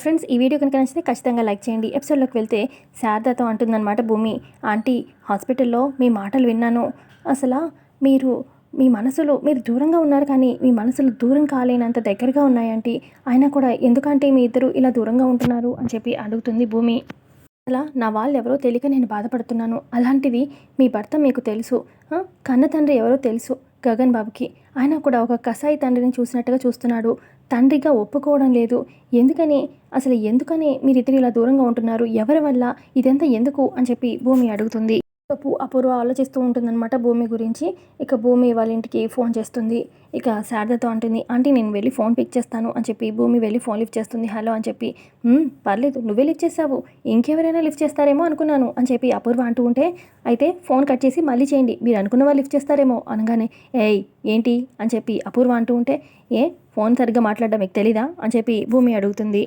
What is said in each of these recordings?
Friends ఈ video కనుక నచ్చితే ఖచ్చితంగా లైక్ చేయండి. ఎపిసోడ్లోకి వెళ్తే శారదతో అంటుందన్నమాట భూమి ఆంటీ హాస్పిటల్లో మీ మాటలు విన్నాను. అసలు మీరు మీ మనసులో మీరు దూరంగా ఉన్నారు కానీ మీ మనసులు దూరం కాలేనంత దగ్గరగా ఉన్నాయంటీ అయినా కూడా ఎందుకంటే మీ ఇద్దరు ఇలా దూరంగా ఉంటున్నారు? అని చెప్పి అడుగుతుంది భూమి. అలా నా వాళ్ళు ఎవరో తెలియక నేను బాధపడుతున్నాను. అలాంటిది మీ భర్త మీకు తెలుసు. కన్న తండ్రి ఎవరో తెలుసు. గగన్ బాబుకి. ఆయన కూడా ఒక కసాయి తండ్రిని చూసినట్టుగా చూస్తున్నాడు. తండ్రిగా ఒప్పుకోవడం లేదు. ఎందుకని? అసలు ఎందుకని మీరిద్దరు ఇలా దూరంగా ఉంటున్నారు? ఎవరి వల్ల? ఇదంతా ఎందుకు? అని చెప్పి భూమి అడుగుతుంది. అపూర్వ ఆలోచిస్తూ ఉంటుందన్నమాట భూమి గురించి. ఇక భూమి వాళ్ళ ఇంటికి ఫోన్ చేస్తుంది. ఇక శారదతో అంటుంది ఆంటీ నేను వెళ్ళి ఫోన్ పిక్ చేస్తాను అని చెప్పి భూమి వెళ్ళి ఫోన్ లిఫ్ట్ చేస్తుంది. హలో అని చెప్పి పర్లేదు నువ్వే లిఫ్ట్ చేసావు ఇంకెవరైనా లిఫ్ట్ చేస్తారేమో అనుకున్నాను అని చెప్పి అపూర్వ అంటూ ఉంటే అయితే ఫోన్ కట్ చేసి మళ్ళీ చేయండి. మీరు అనుకున్న వాళ్ళు లిఫ్ట్ చేస్తారేమో అనగానే ఏయ్ ఏంటి? అని చెప్పి అపూర్వ అంటూ ఉంటే ఏ ఫోన్ సరిగ్గా మాట్లాడడం మీకు తెలీదా? అని చెప్పి భూమి అడుగుతుంది.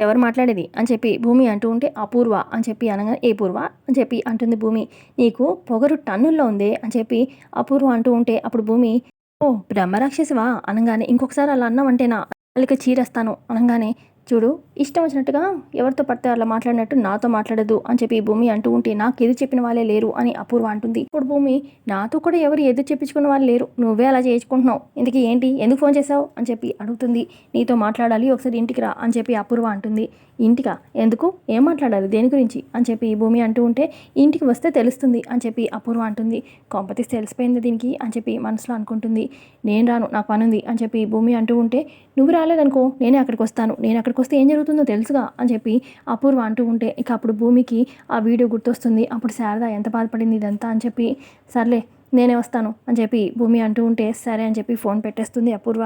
ఎవరు మాట్లాడేది? అని చెప్పి భూమి అంటూ ఉంటే అపూర్వ అని చెప్పి అనగానే ఏ పూర్వ? అని చెప్పి అంటుంది భూమి. నీకు పొగరు టన్నుల్లో ఉంది? అని చెప్పి అపూర్వ అంటూ ఉంటే అప్పుడు భూమి ఓ బ్రహ్మరాక్షసివా? అనగానే ఇంకొకసారి అలా అన్నావంటేనా? వాళ్ళకి చీరేస్తాను అనగానే చూడు ఇష్టం వచ్చినట్టుగా ఎవరితో పడితే అలా మాట్లాడినట్టు నాతో మాట్లాడదు అని చెప్పి భూమి అంటూ ఉంటే నాకు ఎదురు చెప్పిన వాళ్ళే లేరు అని అపూర్వ అంటుంది. ఇప్పుడు భూమి నాతో కూడా ఎవరు ఎదురు చెప్పించుకున్న వాళ్ళు లేరు. నువ్వే అలా చేయించుకుంటున్నావు. ఇందుకు ఏంటి? ఎందుకు ఫోన్ చేసావు అని చెప్పి అడుగుతుంది. నీతో మాట్లాడాలి ఒకసారి ఇంటికి రా అని చెప్పి అపూర్వ అంటుంది. ఇంటికా? ఎందుకు? ఏం మాట్లాడాలి? దేని గురించి? అని చెప్పి భూమి అంటూ ఉంటే ఇంటికి వస్తే తెలుస్తుంది అని చెప్పి అపూర్వ అంటుంది. కాంపతీస్ తెలిసిపోయింది దీనికి అని చెప్పి మనసులో అనుకుంటుంది. నేను రాను నాకు పని ఉంది అని చెప్పి భూమి అంటూ ఉంటే నువ్వు రాలేదనుకో నేనే అక్కడికి వస్తాను. నేను అక్కడికి వస్తే ఏం జరుగుతుంది? తెలుసుగా అని చెప్పి అపూర్వ అంటూ ఉంటే ఇక అప్పుడు భూమికి ఆ వీడియో గుర్తొస్తుంది. అప్పుడు శారద ఎంత బాధపడింది ఇదంతా అని చెప్పి సర్లే నేనే వస్తాను అని చెప్పి భూమి అంటూ ఉంటే సరే అని చెప్పి ఫోన్ పెట్టేస్తుంది అపూర్వ.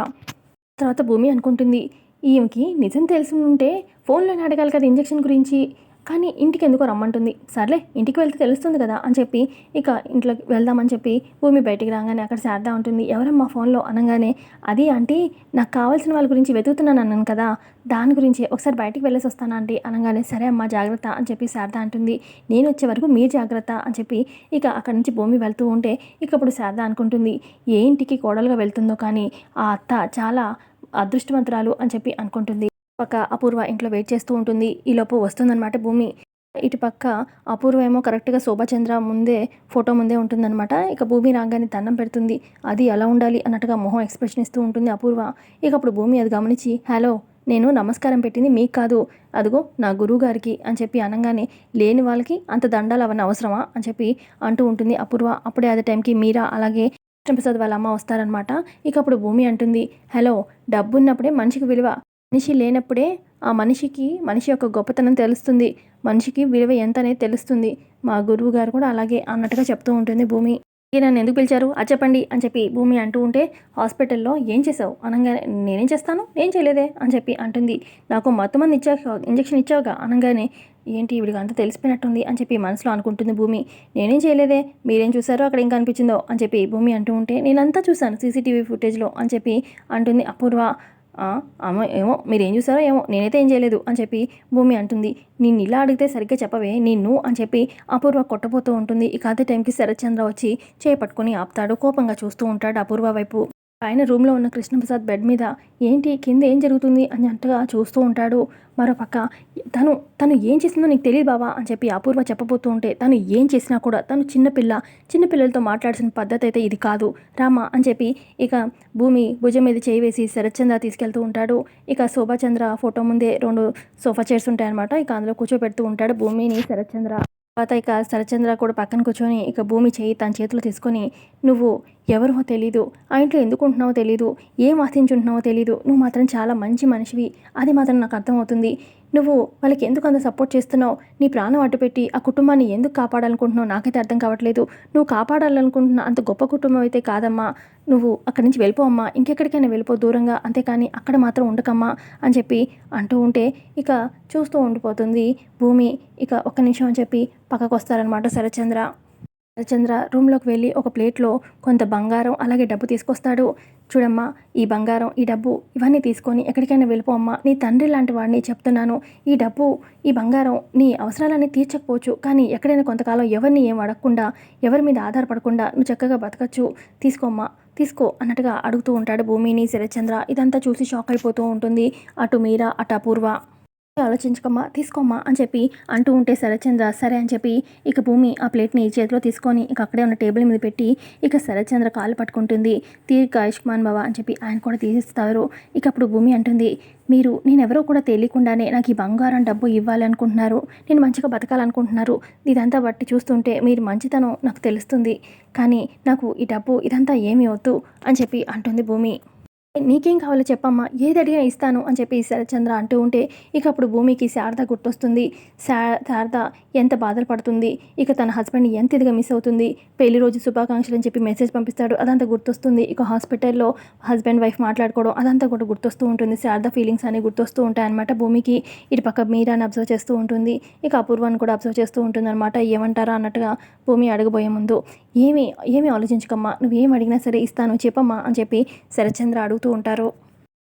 తర్వాత భూమి అనుకుంటుంది ఈమెకి నిజం తెలిసి ఉంటే ఫోన్లోనే అడగాలి కదా ఇంజెక్షన్ గురించి. కానీ ఇంటికి ఎందుకో రమ్మంటుంది. సర్లే ఇంటికి వెళ్తే తెలుస్తుంది కదా అని చెప్పి ఇక ఇంట్లోకి వెళ్దామని చెప్పి భూమి బయటికి రాగానే అక్కడ శారద ఉంటుంది. ఎవరమ్మా ఫోన్లో అనగానే అది ఆంటీ నాకు కావాల్సిన వాళ్ళ గురించి వెతుకుతున్నాను అన్నాను కదా దాని గురించి ఒకసారి బయటికి వెళ్ళేసి వస్తాను ఆంటీ? అనగానే సరే అమ్మా జాగ్రత్త అని చెప్పి శారద అంటుంది. నేను వచ్చే వరకు మీరు జాగ్రత్త అని చెప్పి ఇక అక్కడి నుంచి భూమి వెళ్తూ ఉంటే ఇక ఇప్పుడు శారద అనుకుంటుంది ఏ ఇంటికి కోడలుగా వెళ్తుందో కానీ ఆ అత్త చాలా అదృష్టవంతురాలు అని చెప్పి అనుకుంటుంది. పక్క అపూర్వ ఇంట్లో వెయిట్ చేస్తూ ఉంటుంది. ఈలోపు వస్తుందన్నమాట భూమి. ఇటు పక్క అపూర్వ ఏమో కరెక్ట్గా శోభాచంద్ర ముందే ఫోటో ముందే ఉంటుందన్నమాట. ఇక భూమి రాగానే దండం పెడుతుంది. అది ఎలా ఉండాలి అన్నట్టుగా మొహం ఎక్స్ప్రెషన్ ఇస్తూ ఉంటుంది అపూర్వ. ఇక అప్పుడు భూమి అది గమనించి హలో నేను నమస్కారం పెట్టింది మీకు కాదు. అదిగో నా గురువు గారికి అని చెప్పి అనగానే లేని వాళ్ళకి అంత దండాలు అవన్నీ అవసరమా? అని చెప్పి అంటూ ఉంటుంది అపూర్వ. అప్పుడే అదే టైంకి మీరా అలాగే కృష్ణప్రసాద్ వాళ్ళ అమ్మ వస్తారనమాట ఇక అప్పుడు భూమి అంటుంది హలో డబ్బు ఉన్నప్పుడే మనిషికి విలువ. మనిషి లేనప్పుడే ఆ మనిషికి మనిషి యొక్క గొప్పతనం తెలుస్తుంది. మనిషికి విలువ ఎంత అనేది తెలుస్తుంది. మా గురువు గారు కూడా అలాగే అన్నట్టుగా చెప్తూ ఉంటుంది భూమి. "ఈ నన్ను ఎందుకు పిలిచారు? అది చెప్పండి అని చెప్పి భూమి అంటూ ఉంటే హాస్పిటల్లో ఏం చేసావు అనగానే నేనేం చేస్తాను? నేను చేయలేదే? అని చెప్పి అంటుంది. నాకు మొత్తం మంది ఇచ్చాక ఇంజక్షన్ ఇచ్చావుగా? అనగానే ఏంటి ఇవిడికి అంతా తెలిసిపోయినట్టుంది అని చెప్పి మనసులో అనుకుంటుంది భూమి. నేనేం చేయలేదే? మీరేం చూసారో అక్కడ ఏం కనిపించిందో? అని చెప్పి భూమి అంటూ ఉంటే నేనంతా చూశాను సీసీటీవీ ఫుటేజ్లో అని చెప్పి అంటుంది అపూర్వ. అమ్మో ఏమో మీరు ఏం చూసారో ఏమో నేనైతే ఏం చేయలేదు అని చెప్పి భూమి అంటుంది. నిన్ను ఇలా అడిగితే సరిగ్గా చెప్పవే నిన్ను అని చెప్పి అపూర్వ కొట్టబోతూ ఉంటుంది. ఇక అదే టైంకి శరత్చంద్ర వచ్చి చేపట్టుకుని ఆపుతాడు కోపంగా చూస్తూ ఉంటాడు అపూర్వ వైపు. పైన రూమ్లో ఉన్న కృష్ణప్రసాద్ బెడ్ మీద ఏంటి? కింద ఏం జరుగుతుంది? అని అంటగా చూస్తూ ఉంటాడు. మరోపక్క తను తను ఏం చేసిందో నీకు తెలియదు బావా అని చెప్పి అపూర్వ చెప్పబోతూ ఉంటే తను ఏం చేసినా కూడా తను చిన్నపిల్ల చిన్నపిల్లలతో మాట్లాడాల్సిన పద్ధతి అయితే ఇది కాదు. రామా అని చెప్పి ఇక భూమి భుజం మీద చేయి వేసి శరత్చంద్ర తీసుకెళ్తూ ఉంటాడు. ఇక శోభాచంద్ర ఫోటో ముందే రెండు సోఫా చైర్స్ ఉంటాయన్నమాట ఇక అందులో కూర్చోబెడుతూ ఉంటాడు భూమిని శరత్చంద్ర. తర్వాత ఇక శరచంద్ర కూడా పక్కన కూర్చొని ఇక భూమి చేయి తన చేతిలో తీసుకొని నువ్వు ఎవరో తెలీదు. ఆ ఇంట్లో ఎందుకు ఉంటున్నావో తెలీదు. ఏం ఆశించుంటున్నావో తెలీదు. నువ్వు మాత్రం చాలా మంచి మనిషివి. అది మాత్రం నాకు అర్థమవుతుంది. నువ్వు వాళ్ళకి ఎందుకు అంత సపోర్ట్ చేస్తున్నావు? నీ ప్రాణం అడ్డుపెట్టి ఆ కుటుంబాన్ని ఎందుకు కాపాడాలనుకుంటున్నావు? నాకైతే అర్థం కావట్లేదు. నువ్వు కాపాడాలనుకుంటున్న అంత గొప్ప కుటుంబం అయితే కాదమ్మా. నువ్వు అక్కడి నుంచి వెళ్ళిపోమ్మా ఇంకెక్కడికైనా వెళ్ళిపో దూరంగా. అంతేకాని అక్కడ మాత్రం ఉండకమ్మా అని చెప్పి అంటూ ఉంటే ఇక చూస్తూ ఉండిపోతుంది భూమి. ఇక ఒక్క నిమిషం అని చెప్పి పక్కకు వస్తారనమాట శరచంద్ర చంద్ర రూమ్లోకి వెళ్ళి ఒక ప్లేట్లో కొంత బంగారం అలాగే డబ్బు తీసుకొస్తాడు. చూడమ్మా ఈ బంగారం ఈ డబ్బు ఇవన్నీ తీసుకొని ఎక్కడికైనా వెళ్ళిపో అమ్మా. నీ తండ్రి లాంటి వాడిని చెప్తున్నాను. ఈ డబ్బు ఈ బంగారం నీ అవసరాలన్నీ తీర్చకపోవచ్చు. కానీ ఎక్కడైనా కొంతకాలం ఎవరిని ఏం అడగకుండా ఎవరి మీద ఆధారపడకుండా నువ్వు చక్కగా బతకచ్చు. తీసుకోమ్మా తీసుకో అన్నట్టుగా అడుగుతూ ఉంటాడు భూమిని శరచంద్ర ఇదంతా చూసి షాక్ అయిపోతూ ఉంటుంది. అటు మీరా అటు అపూర్వ. ఆలోచించకమ్మా తీసుకోమ్మా అని చెప్పి అంటూ ఉంటే శరత్చంద్ర సరే అని చెప్పి ఇక భూమి ఆ ప్లేట్ని చేతిలో తీసుకొని ఇక అక్కడే ఉన్న టేబుల్ మీద పెట్టి ఇక శరత్చంద్ర కాలు పట్టుకుంటుంది. తీరిక ఆయుష్మాన్ బాబా అని చెప్పి ఆయన కూడా తీసిస్తారు. ఇక అప్పుడు భూమి అంటుంది మీరు నేనెవరో కూడా తెలియకుండానే నాకు ఈ బంగారం డబ్బు ఇవ్వాలనుకుంటున్నారు. నేను మంచిగా బతకాలనుకుంటున్నారు. ఇదంతా బట్టి చూస్తుంటే మీరు మంచితనం నాకు తెలుస్తుంది. కానీ నాకు ఈ డబ్బు ఇదంతా ఏమీ వద్దు అని చెప్పి అంటుంది భూమి. నీకేం కావాలో చెప్పమ్మా ఏది అడిగినా ఇస్తాను అని చెప్పి శరత్చంద్ర అంటూ ఉంటే ఇక అప్పుడు భూమికి శారద గుర్తొస్తుంది. శారద ఎంత బాధలు పడుతుంది. ఇక తన హస్బెండ్ ఎంత ఇదిగా మిస్ అవుతుంది. పెళ్ళి రోజు శుభాకాంక్షలు అని చెప్పి మెసేజ్ పంపిస్తాడు. అదంతా గుర్తొస్తుంది. ఇక హాస్పిటల్లో హస్బెండ్ వైఫ్ మాట్లాడుకోవడం అదంతా కూడా గుర్తొస్తూ ఉంటుంది. శారద ఫీలింగ్స్ అనేవి గుర్తొస్తూ ఉంటాయి అనమాట భూమికి. ఇటు పక్క మీరాని అబ్జర్వ్ చేస్తూ ఉంటుంది. ఇక అపూర్వాన్ని కూడా అబ్జర్వ్ చేస్తూ ఉంటుంది అనమాట ఏమంటారా అన్నట్టుగా భూమి అడగబోయే ముందు. ఏమి ఏమి ఆలోచించకమ్మా. నువ్వేం అడిగినా సరే ఇస్తాను చెప్పమ్మా అని చెప్పి శరత్చంద్ర అడుగు అడుగుతూ ఉంటారు.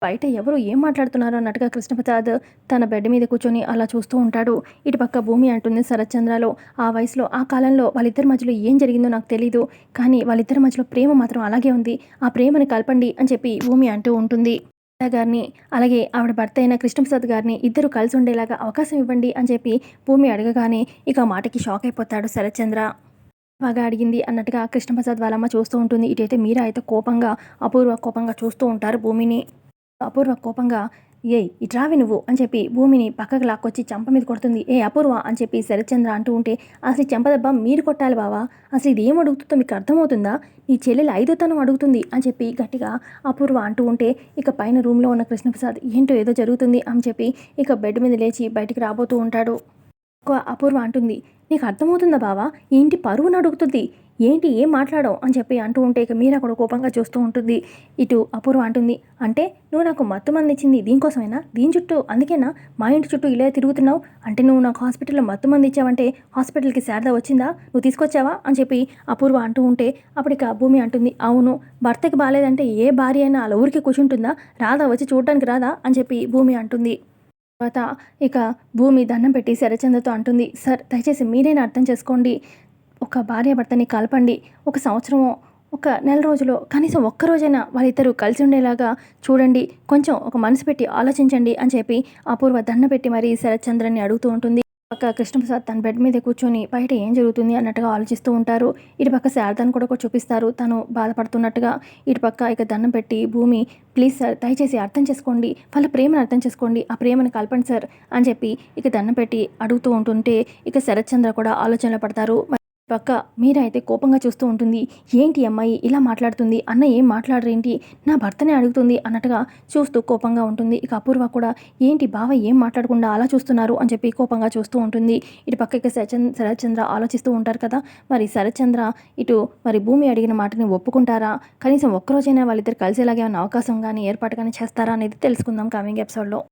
బయట ఎవరు ఏం మాట్లాడుతున్నారో అన్నట్టుగా కృష్ణప్రసాద్ తన బెడ్ మీద కూర్చొని అలా చూస్తూ ఉంటాడు. ఇటు పక్క భూమి అంటుంది శరత్చంద్రలో. ఆ వయసులో ఆ కాలంలో వాళ్ళిద్దరి మధ్యలో ఏం జరిగిందో నాకు తెలీదు. కానీ వాళ్ళిద్దరి మధ్యలో ప్రేమ మాత్రం అలాగే ఉంది. ఆ ప్రేమని కలపండి అని చెప్పి భూమి అంటూ ఉంటుంది. గారిని అలాగే ఆవిడ భర్త అయిన కృష్ణప్రసాద్ గారిని ఇద్దరు కలిసి ఉండేలాగా అవకాశం ఇవ్వండి అని చెప్పి భూమి అడగగానే ఇక మాటకి షాక్ అయిపోతాడు శరత్చంద్ర. బాగా అడిగింది. అన్నట్టుగా కృష్ణప్రసాద్ వాళ్ళమ్మ చూస్తూ ఉంటుంది. ఇటైతే మీరా అయితే కోపంగా అపూర్వ కోపంగా చూస్తూ ఉంటారు భూమిని. అపూర్వ కోపంగా ఏయ్ ఇట్రావి నువ్వు? అని చెప్పి భూమిని పక్కకు లాక్కొచ్చి చంప మీద కొడుతుంది. ఏ అపూర్వ అని చెప్పి శరత్చంద్ర అంటూ ఉంటే అసలు ఈ మీరు కొట్టాలి బావా? అసలు ఇది ఏం అడుగుతుందో మీకు అర్థమవుతుందా? నీ చెల్లెలు ఐదోతనం అడుగుతుంది అని చెప్పి గట్టిగా అపూర్వ అంటూ ఉంటే ఇక పైన రూమ్లో ఉన్న కృష్ణప్రసాద్ ఏంటో ఏదో జరుగుతుంది అని చెప్పి ఇక బెడ్ మీద లేచి బయటికి రాబోతూ ఉంటాడు. అపూర్వ అంటుంది. నీకు అర్థమవుతుందా బావా? ఏంటి ఇంటి పరువును అడుగుతుంది? ఏంటి ఏం మాట్లాడవు? అని చెప్పి అంటూ ఉంటే ఇక మీరా కూడా కోపంగా చూస్తూ ఉంటుంది. ఇటు అపూర్వ అంటుంది. అంటే నువ్వు నాకు మత్తు మంది ఇచ్చింది దీనికోసమేనా? దీని చుట్టూ అందుకేనా? మా ఇంటి చుట్టూ ఇలా తిరుగుతున్నావు? అంటే నువ్వు నాకు హాస్పిటల్లో మత్తు మంది ఇచ్చావంటే హాస్పిటల్కి శారద వచ్చిందా? నువ్వు తీసుకొచ్చావా? అని చెప్పి అపూర్వ అంటూ ఉంటే అప్పుడు ఇక భూమి అంటుంది. అవును భర్తకి బాగాలేదంటే ఏ భార్య అయినా అలా ఊరికి కూర్చుంటుందా? రాదా వచ్చి చూడటానికి రాదా? అని చెప్పి భూమి అంటుంది. తర్వాత ఇక భూమి దండం పెట్టి శరచంద్రతో అంటుంది సార్ దయచేసి మీరైనా అర్థం చేసుకోండి? ఒక భార్య భర్తని కలపండి. ఒక సంవత్సరమో ఒక నెల రోజులో కనీసం ఒక్క రోజైనా వాళ్ళిద్దరూ కలిసి ఉండేలాగా చూడండి. కొంచెం ఒక మనసు పెట్టి ఆలోచించండి అని చెప్పి అపూర్వ దండ పెట్టి మరి శరత్చంద్రని అడుగుతూ ఉంటుంది. పక్క కృష్ణప్రసాద్ తన బెడ్ మీద కూర్చొని బయట ఏం జరుగుతుంది అన్నట్టుగా ఆలోచిస్తూ ఉంటారు. ఇటు పక్క శారదాన్ని కూడా ఒక చూపిస్తారు. తను బాధపడుతున్నట్టుగా ఇటు పక్క ఇక దండం పెట్టి భూమి ప్లీజ్ సార్ దయచేసి అర్థం చేసుకోండి. వాళ్ళ ప్రేమను అర్థం చేసుకోండి. ఆ ప్రేమను కలపండి సార్ అని చెప్పి ఇక దండం పెట్టి అడుగుతూ ఉంటుంటే ఇక శరత్చంద్ర కూడా ఆలోచనలో పడతారు. పక్క మీరైతే అయితే కోపంగా చూస్తూ ఉంటుంది. ఏంటి అమ్మాయి ఇలా మాట్లాడుతుంది? అన్న ఏం మాట్లాడరేంటి? నా భర్తనే అడుగుతుంది అన్నట్టుగా చూస్తూ కోపంగా ఉంటుంది. ఇక అపూర్వ కూడా ఏంటి బావ ఏం మాట్లాడకుండా అలా చూస్తున్నారు అని చెప్పి కోపంగా చూస్తూ ఉంటుంది. ఇటు పక్కకి ఇక శరత్చంద్ర ఆలోచిస్తూ ఉంటారు కదా. మరి శరత్చంద్ర ఇటు మరి భూమి అడిగిన మాటని ఒప్పుకుంటారా? కనీసం ఒక్కరోజైనా వాళ్ళిద్దరు కలిసేలాగే ఉన్న అవకాశం కానీ ఏర్పాటు కానీ చేస్తారా అనేది తెలుసుకుందాం కమింగ్ ఎపిసోడ్లో.